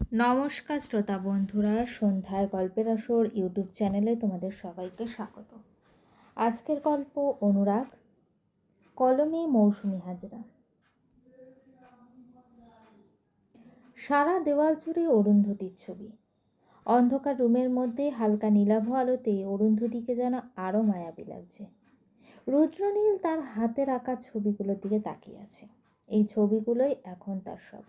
নমস্কার শ্রোতা বন্ধুরা, সন্ধ্যায় গল্পের আসর ইউটিউব চ্যানেলে তোমাদের সবাইকে স্বাগত। আজকের গল্প অনুরাগ, কলমে মৌসুমি হাজরা। সারা দেওয়াল জুড়ে অরুন্ধতির ছবি। অন্ধকার রুমের মধ্যে হালকা নীলাভ আলোতে অরুন্ধতিকে যেন আরও মায়াবী লাগছে। রুদ্রনীল তার হাতে রাখা ছবিগুলোর দিকে তাকিয়ে আছে। এই ছবিগুলোই এখন তার সব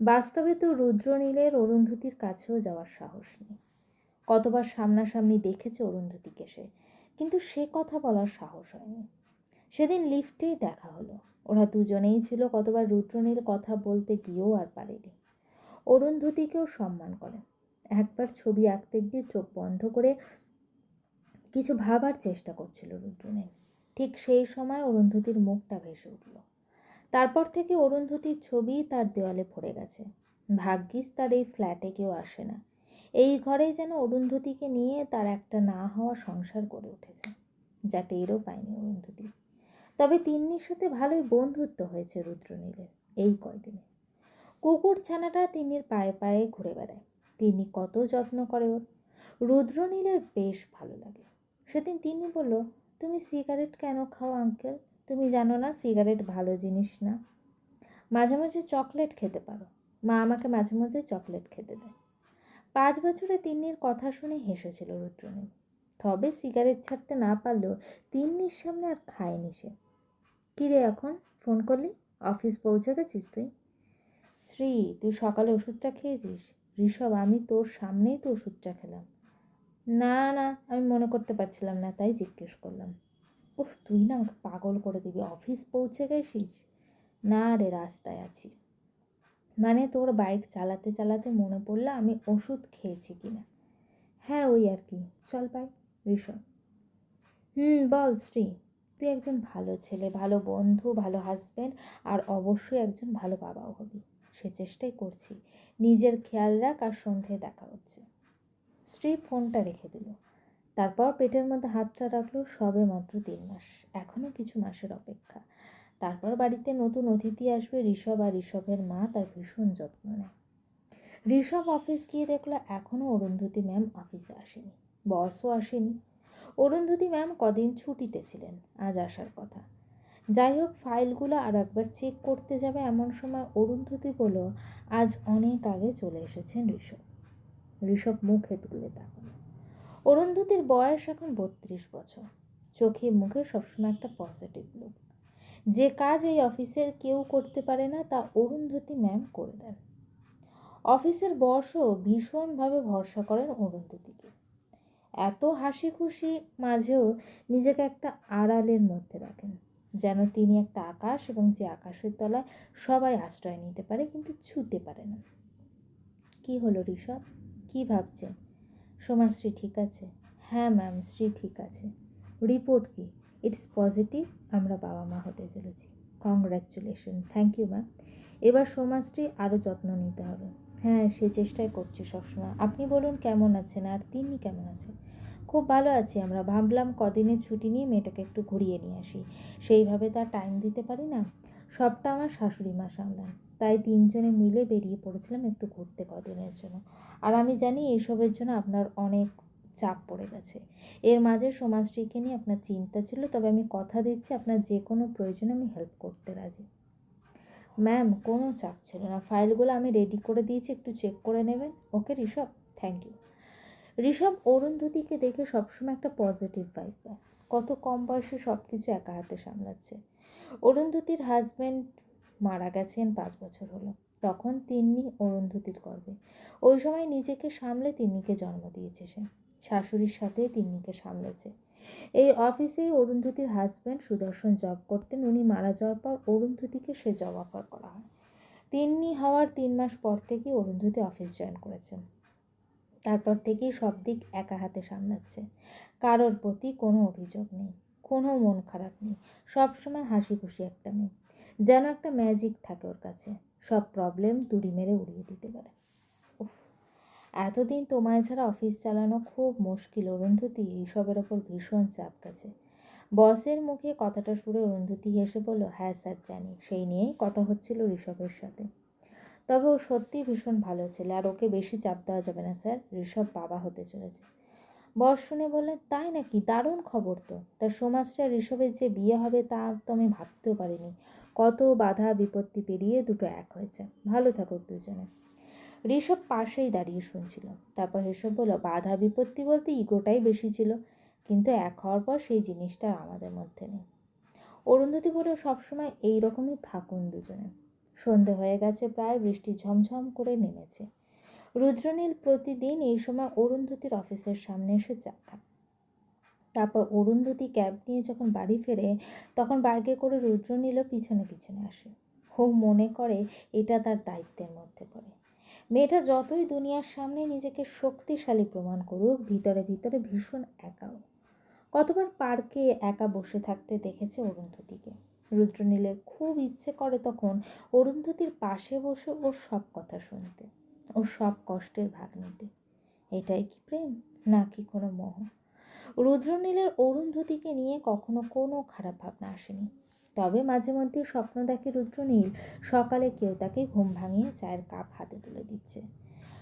বাস্তবে তো রুদ্রনীলের অরুন্ধতির কাছেও যাওয়ার সাহস নেই। কতবার সামনাসামনি দেখেছে অরুন্ধতিকে সে, কিন্তু সে কথা বলার সাহস হয়নি। সেদিন লিফটেই দেখা হলো। ওরা দুজনেই ছিল কতবার রুদ্রনীল কথা বলতে গিয়েও আর পারেনি। অরুন্ধতিকেও সম্মান করে। একবার ছবি আঁকতে গিয়ে চোখ বন্ধ করে কিছু ভাবার চেষ্টা করছিল রুদ্রনীল ঠিক সেই সময় অরুন্ধতির মুখটা ভেসে উঠল। তারপর থেকে অরুন্ধতির ছবি তার দেওয়ালে ভরে গেছে। ভাগ্যিস তার এই ফ্ল্যাটে কেউ আসে না। এই ঘরেই যেন অরুন্ধতিকে নিয়ে তার একটা না হওয়া সংসার করে উঠেছে যা টেরও পায়নি অরুন্ধতি। তবে তিন্নির সাথে ভালোই বন্ধুত্ব হয়েছে রুদ্রনীলের এই কয়দিনে। কুকুর ছানাটা তিন্নির পায়ে পায়ে ঘুরে বেড়ায়। তিনি কত যত্ন করে ওর। রুদ্রনীলের বেশ ভালো লাগে। সেদিন তিনি বলল, তুমি সিগারেট কেন খাও, আঙ্কেল? তুমি জানো না, সিগারেট ভালো জিনিস না। মাঝে মাঝে চকলেট খেতে পারো। মা আমাকে মাঝে মধ্যে চকলেট খেতে দেয়। পাঁচ বছরে তিন্নির কথা শুনে হেসেছিল রুদ্রনীল তবে সিগারেট ছাড়তে না পারলেও তিন্নির সামনে আর খায়নি সে। কিরে এখন? ফোন করলি? অফিস পৌঁছে গেছিস তুই? শ্রী তুই সকালে ওষুধটা খেয়েছিস? ঋষভ, আমি তোর সামনেই তো ওষুধটা খেলাম। না না, আমি মনে করতে পারছিলাম না, তাই জিজ্ঞেস করলাম। উফ, তুই না আমাকে পাগল করে দিবি। অফিস পৌঁছে গেছিস? না রে, রাস্তায় আছি। মানে তোর বাইক চালাতে চালাতে মনে পড়ল আমি ওষুধ খেয়েছি কি না হ্যাঁ ওই আর কি। চল পাই ঋষভ হুম, বল শ্রী। তুই একজন ভালো ছেলে, ভালো বন্ধু, ভালো হাজব্যান্ড আর অবশ্যই একজন ভালো বাবাও হবি। সে চেষ্টাই করছি। নিজের খেয়াল রাখ আর সন্ধ্যায় দেখা হচ্ছে। স্ত্রী ফোনটা রেখে দিল। তারপর পেটের মধ্যে হাতটা রাখল সবে মাত্র তিন মাস। এখনও কিছু মাসের অপেক্ষা। তারপর বাড়িতে নতুন অতিথি আসবে ঋষভ আর ঋষভের মা তার ভীষণ যত্ন নেয়। ঋষভ অফিস গিয়ে দেখল এখনও অরুন্ধতী ম্যাম অফিসে আসেনি। বসও আসেনি। অরুন্ধতী ম্যাম কদিন ছুটিতে ছিলেন, আজ আসার কথা। যাই হোক, ফাইলগুলো আর একবার চেক করতে যাবে এমন সময় অরুন্ধতী বলল, আজ অনেক আগে চলে এসেছেন ঋষভ। ঋষভ মুখে তুলে তাকালো। অরুন্ধতির বয়স এখন বত্রিশ বছর। চোখে মুখে সবসময় একটা পজিটিভ লুক যে কাজ এই অফিসের কেউ করতে পারে না, তা অরুন্ধতী ম্যাম করে দেন। অফিসের বসও ভীষণভাবে ভরসা করেন অরুন্ধতিকে। এত হাসি খুশি মাঝেও নিজেকে একটা আড়ালের মধ্যে রাখেন, যেন তিনি একটা আকাশ এবং যে আকাশের তলায় সবাই আশ্রয় নিতে পারে, কিন্তু ছুতে পারে না। কি হলো ঋষভ? কি ভাবছেন? সোমাশ্রী ঠিক আছে? হ্যাঁ ম্যাম শ্রী ঠিক আছে। রিপোর্ট কি? ইটস পজিটিভ আমরা বাবা মা হতে চলেছি। কংগ্র্যাচুলেশন থ্যাংক ইউ ম্যাম এবার সোমাশ্রী আরও যত্ন নিতে হবে। হ্যাঁ সে চেষ্টাই করছি সবসময়। আপনি বলুন, কেমন আছেন? আর তিনি কেমন আছেন? খুব ভালো আছি আমরা। ভাবলাম কদিনের ছুটি নিয়ে মেয়েটাকে একটু ঘুরিয়ে নিয়ে আসি। সেইভাবে তার টাইম দিতে পারি না? সবটা আমার শাশুড়ি মা সামলান। তাই তিনজনে মিলে বেরিয়ে পড়েছিলাম একটু ঘুরতে কদিনের জন্য। আর আমি জানি এইসবের জন্য আপনার অনেক চাপ পড়ে গেছে। এর মাঝে সমাজটিকে নিয়ে আপনার চিন্তা ছিল, তবে আমি কথা দিচ্ছি, আপনার যে কোনো প্রয়োজনে আমি হেল্প করতে রাজি। ম্যাম কোনো চাপ ছিল না। ফাইলগুলো আমি রেডি করে দিয়েছি, একটু চেক করে নেবেন। Okay Rishabh? Thank you Rishabh অরুন্ধতিকে দেখে সবসময় একটা পজিটিভ ভাইব পায়। কত কম বয়সে সব কিছু একা হাতে সামলাচ্ছে। অরুন্ধতির হাজব্যান্ড মারা গেছেন পাঁচ বছর হলো। তখন তিন্নি অরুন্ধতির গর্বে ওই সময় নিজেকে সামলে তিন্নিকে জন্ম দিয়েছে সে। শাশুড়ির সাথে তিন্নিকে সামলেছে। এই অফিসেই অরুন্ধতির হাজব্যান্ড সুদর্শন জব করতেন। উনি মারা যাওয়ার পর অরুন্ধতিকে সে জব অফার করা হয়। তিন্নি হওয়ার তিন মাস পর থেকেই অরুন্ধতী অফিস জয়েন করেছেন তারপর থেকেই সব দিক একা হাতে সামলাচ্ছে। কারোর প্রতি কোনো অভিযোগ নেই। কোনো মন খারাপ নেই। সবসময় হাসি খুশি একটা মেয়ে। যেন একটা ম্যাজিক থাকে ওর কাছে। সব প্রবলেম তুড়ি মেরে উড়িয়ে দিতে পারে। এতদিন তোমায় ছাড়া অফিস চালানো খুব মুশকিল অরুন্ধতি। এইসবের ওপর ভীষণ চাপ গেছে। বসের মুখে কথাটা শুনে অরুন্ধতি হেসে বলল হ্যাঁ স্যার জানি। সেই নিয়েই কথা হচ্ছিল ঋষভের সাথে। তবে ও সত্যিই ভীষণ ভালো ছেলে। আর ওকে বেশি চাপ দেওয়া যাবে না স্যার ঋষভ বাবা হতে চলেছে। বস শুনে বললেন, তাই নাকি? দারুণ খবর তো। তার সমাজটা ঋষভের যে বিয়ে হবে তা তো আমি ভাবতেও পারিনি। কত বাধা বিপত্তি পেরিয়ে দুটো এক হয়েছে। ভালো থাকুক দুজনে। ঋষভ পাশেই দাঁড়িয়ে শুনছিল। তারপর এসব বলল, বাধা বিপত্তি বলতে ইগোটাই বেশি ছিল। কিন্তু এক হওয়ার পর সেই জিনিসটা আমাদের মধ্যে নেই। অরুন্ধতী বলে সবসময় এই রকমই থাকুন দুজনে। সন্ধে হয়ে গেছে, প্রায় বৃষ্টি ঝমঝম করে নেমেছে। রুদ্রনীল প্রতিদিন এই সময় অরুন্ধতির অফিসের সামনে এসে চা খান তারপর অরুন্ধতী ক্যাব নিয়ে যখন বাড়ি ফেরে, তখন বাইকে করে রুদ্রনীলও পিছনে পিছনে আসে। ও মনে করে এটা তার দায়িত্বের মধ্যে পড়ে। মেয়েটা যতই দুনিয়ার সামনে নিজেকে শক্তিশালী প্রমাণ করুক, ভিতরে ভিতরে ভীষণ একাও কতবার পার্কে একা বসে থাকতে দেখেছে অরুন্ধতিকে রুদ্রনীলের খুব ইচ্ছে করে তখন অরুন্ধতির পাশে বসে ওর সব কথা শুনতে। ওর সব কষ্টের ভাগ নিতে এটাই কি প্রেম, নাকি কোনো মোহ? রুদ্রনীলের অরুন্ধতিকে নিয়ে কখনো কোনো খারাপ ভাবনা আসেনি। তবে মাঝে মধ্যে স্বপ্ন দেখে রুদ্রনীল সকালে কেউ তাকে ঘুম ভাঙিয়ে চায়ের কাপ হাতে তুলে দিচ্ছে।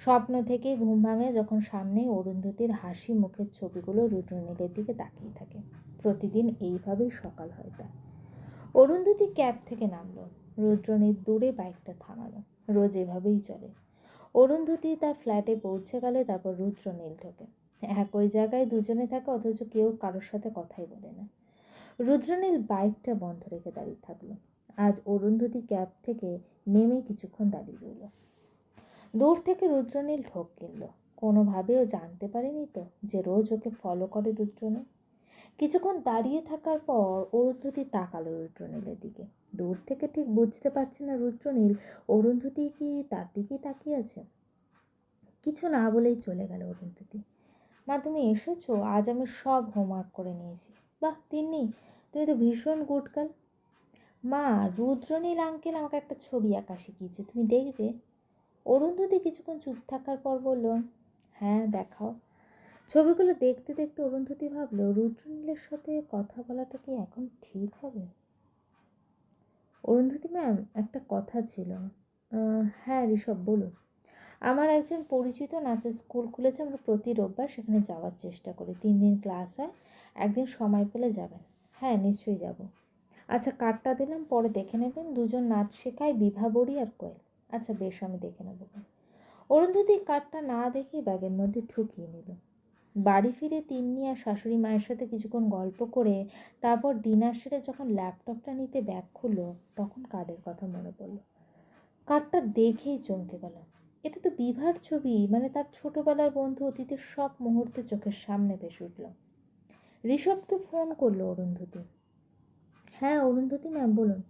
স্বপ্ন থেকে ঘুম ভাঙে যখন সামনে অরুন্ধতির হাসি মুখের ছবিগুলো রুদ্রনীলের দিকে তাকিয়ে থাকে। প্রতিদিন এইভাবেই সকাল হয় তার। অরুন্ধতি ক্যাব থেকে নামলো। রুদ্রনীল দূরে বাইকটা থামালো। রোজ এভাবেই চলে। অরুন্ধতী তার ফ্ল্যাটে পৌঁছে গেলে তারপর রুদ্র রুদ্রনীল ঢোকে। একই জায়গায় দুজনে থাকে, অথচ কেউ কারোর সাথে কথাই বলে না। রুদ্রনীল বাইকটা বন্ধ রেখে দাঁড়িয়ে থাকল। আজ অরুন্ধতী ক্যাব থেকে নেমে কিছুক্ষণ দাঁড়িয়ে রইল। দূর থেকে রুদ্রনীল ঢোক কিনল। কোনোভাবেও জানতে পারেনি তো যে রোজ ওকে ফলো করে রুদ্রনীল কিছুক্ষণ দাঁড়িয়ে থাকার পর অরুন্ধতী তাকালো রুদ্রনীলের দিকে। দূর থেকে ঠিক বুঝতে পারছে না রুদ্রনীল। অরুন্ধতী কি তার দিকেই তাকিয়ে আছে? কিছু না বলেই চলে গেল অরুন্ধতী মা, তুমি এসেছ? আজ আমি সব হোমওয়ার্ক করে নিয়েছি। বাহ, তিন্নি তুমি তো ভীষণ গুডকাল মা, রুদ্রনীল আঙ্কেল আমাকে একটা ছবি আঁকা শিখিয়েছে, তুমি দেখবে। অরুন্ধতী কিছুক্ষণ চুপ থাকার পর বলল হ্যাঁ দেখাও। ছবিগুলো দেখতে দেখতে অরুন্ধতী ভাবলো, রুদ্রনীলের সাথে কথা বলাটা কি এখন ঠিক হবে? অরুন্ধতী ম্যাম একটা কথা ছিল। হ্যাঁ ঋষভ, বলুন। আমার একজন পরিচিত নাচের স্কুল খুলেছে, আমরা প্রতি রোববার সেখানে যাওয়ার চেষ্টা করি। তিন দিন ক্লাস হয়, একদিন সময় পেলে যাবেন। হ্যাঁ নিশ্চয়ই যাব। আচ্ছা কার্ডটা দিলাম, পরে দেখে নেবেন। দুজন নাচ শেখায়, বিভা বড়ি আর কোয়েল। আচ্ছা বেশ, আমি দেখে নেব। অরুন্ধতী কার্ডটা না দেখে ব্যাগের মধ্যে ঠুকিয়ে নিল। বাড়ি ফিরে তিন্নি আর শাশুড়ি মায়ের সাথে কিছুক্ষণ গল্প করে তারপর ডিনার সেরে যখন ল্যাপটপটা নিতে ব্যাগ খুললো, তখন কার্ডের কথা মনে পড়ল। কার্ডটা দেখেই চমকে গেল। এটা তো বিভার ছবি মানে তার ছোটবেলার বন্ধু অতীতের সব মুহূর্তে চোখের সামনে ভেসে উঠল। ঋষভকে ফোন করল অরুন্ধতী। হ্যাঁ অরুন্ধতী ম্যাম, বলুন।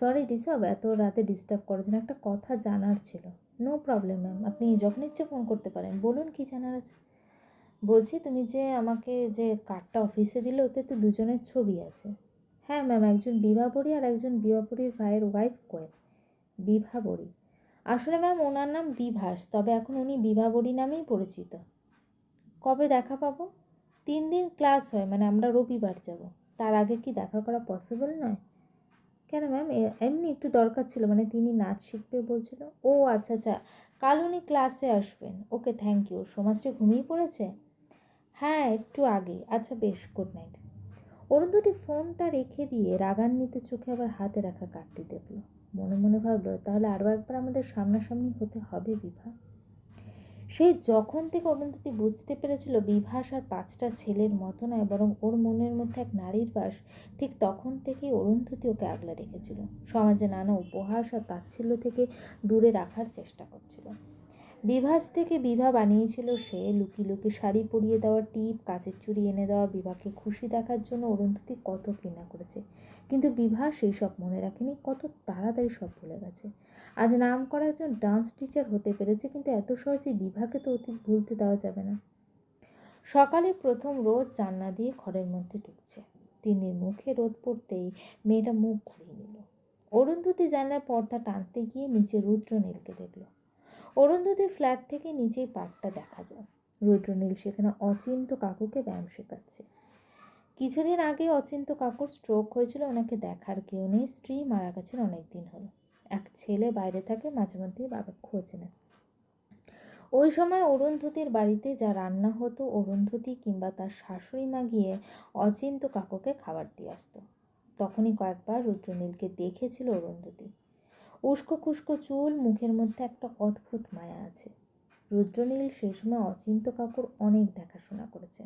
সরি ঋষভ, এত রাতে ডিস্টার্ব করার জন্য একটা কথা জানার ছিল। নো প্রবলেম ম্যাম আপনি যখন ইচ্ছে ফোন করতে পারেন। বলুন কি জানার আছে? বলছি তুমি যে আমাকে যে কার্ডটা অফিসে দিলে ওতে তো দুজনের ছবি আছে। হ্যাঁ ম্যাম একজন বিভাবরী আর একজন বিভাবরীর ভাইয়ের ওয়াইফ কোয়েল বিভাবরী আসলে ম্যাম ওনার নাম বিভাস, তবে এখন উনি বিভাবরী নামেই পরিচিত। কবে দেখা পাবো? তিন দিন ক্লাস হয় মানে আমরা রবিবার যাব। তার আগে কি দেখা করা পসিবল নয়? কেন ম্যাম এমনি একটু দরকার ছিল মানে তিনি নাচ শিখবে বলছিল। ও আচ্ছা আচ্ছা কাল উনি ক্লাসে আসবেন। ওকে থ্যাংক ইউ সমাজটি ঘুমিয়ে পড়েছে? হ্যাঁ একটু আগে। আচ্ছা বেশ গুড নাইট অরুন্ধতী ফোনটা রেখে দিয়ে রাগান্বিত চোখে আবার হাতে রাখা কার্ডটি দেখল। মনে মনে ভাবলো, তাহলে আরও একবার আমাদের সামনাসামনি হতে হবে বিভা। সেই যখন থেকে অরুন্ধতী বুঝতে পেরেছিল বিভাস আর পাঁচটা ছেলের মতো নয়, বরং ওর মনের মধ্যে এক নারীর বাস, ঠিক তখন থেকেই অরুন্ধতী ওকে আগলে রেখেছিল। সমাজে নানা উপহাস আর তাচ্ছিল্য থেকে দূরে রাখার চেষ্টা করছিল। বিভাস থেকে বিভা বানিয়েছিল সে লুকি লুকি শাড়ি পরিয়ে দেওয়া টিপ, কাচের চুড়ি এনে দেওয়া বিভাকে খুশি দেখার জন্য অরুন্ধতী কত ঘৃণা করেছে। কিন্তু বিভা সেই সব মনে রাখেনি, কত তাড়াতাড়ি সব ভুলে গেছে। আজ নাম করা একজন ডান্স টিচার হতে পেরেছে, কিন্তু এত সহজে বিভাকে তো অতীত ভুলতে দেওয়া যাবে না। সকালে প্রথম রোদ জান্না দিয়ে ঘরের মধ্যে ঢুকছে। তিনি মুখে রোদ পড়তেই মেয়েটা মুখ ঘুরিয়ে নিল। অরুন্ধতী জানলার পর্দা টানতে গিয়ে নিচে রুদ্রনীলকে দেখল। অরুন্ধতীর ফ্ল্যাট থেকে নিচেই পার্কটা দেখা যায়। রুদ্রনীল সেখানে অচিন্ত কাকুকে ব্যায়াম শেখাচ্ছে। কিছুদিন আগে অচিন্ত কাকুর স্ট্রোক হয়েছিল, ওনাকে দেখার কেউ নেই, স্ত্রী মারা গেছেন অনেক দিন হলো। এক ছেলে বাইরে থাকে, মাঝে মধ্যেই বাবার খোঁজ নেয় ওই সময় অরুন্ধতির বাড়িতে যা রান্না হতো, অরুন্ধতি কিংবা তার শাশুড়ি মা গিয়ে অচিন্ত কাকুকে খাবার দিয়ে আসতো। তখনই কয়েকবার রুদ্রনীলকে দেখেছিল অরুন্ধতী। উস্কো খুস্কো চুল, মুখের মধ্যে একটা অদ্ভুত মায়া আছে। রুদ্রনীল সেই সময় অচিন্ত কাকুর অনেক দেখাশোনা করেছে।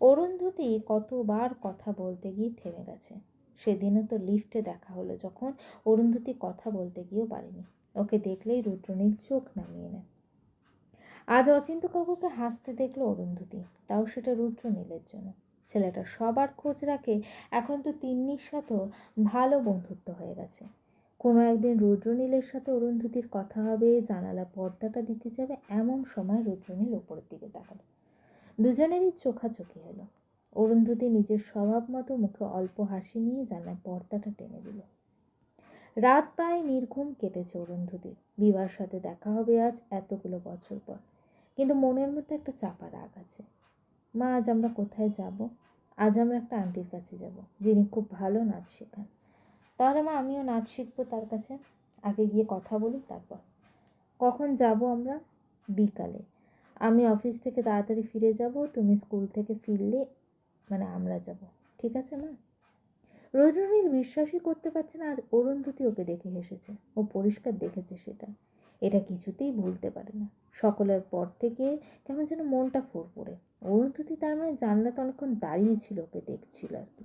অরুন্ধতী কতবার কথা বলতে গিয়ে থেমে গেছে। সেদিনও তো লিফটে দেখা হলো যখন অরুন্ধতী কথা বলতে গিয়েও পারেনি। ওকে দেখলেই রুদ্রনীল চোখ নামিয়ে নেয়। আজ অচিন্ত কাকুকে হাসতে দেখল অরুন্ধতী তাও সেটা রুদ্রনীলের জন্য। ছেলেটা সবার খোঁজ রাখে, এখন তো তিন্নির সাথেও ভালো বন্ধুত্ব হয়ে গেছে। কোনো একদিন রুদ্রনীলের সাথে অরুন্ধতির কথা হবে, জানালা পর্দাটা দিতে যাবে, এমন সময় রুদ্রনীল ওপরের দিকে তাকালো। দুজনেরই চোখাচোখি হলো। অরুন্ধতী নিজের স্বভাব মতো মুখে অল্প হাসি নিয়ে জানলায় পর্দাটা টেনে দিল। রাত প্রায় নির্ঘুম কেটেছে অরুন্ধতির বিবার সাথে দেখা হবে আজ এতগুলো বছর পর। কিন্তু মনের মধ্যে একটা চাপা রাগ আছে। মা, আজ আমরা কোথায় যাব? আজ আমরা একটা আন্টির কাছে যাব, যিনি খুব ভালো নাচ শেখান। তাহলে মা, আমিও নাচ শিখব তার কাছে। আগে গিয়ে কথা বলি, তারপর। কখন যাব আমরা? বিকালে। আমি অফিস থেকে তাড়াতাড়ি ফিরে যাব, তুমি স্কুল থেকে ফিরলে মানে আমরা যাব। ঠিক আছে মা? রুদ্রনীল বিশ্বাসই করতে পারছে না, আজ অরুন্ধতী ওকে দেখে হেসেছে। ও পরিষ্কার দেখেছে সেটা। এটা কিছুতেই ভুলতে পারে না। সকলের পর থেকে কেমন যেন মনটা ফোর পড়ে অরুন্ধতী তার মানে জানলাতে অনেকক্ষণ দাঁড়িয়ে ছিল, ওকে দেখছিল আর কি।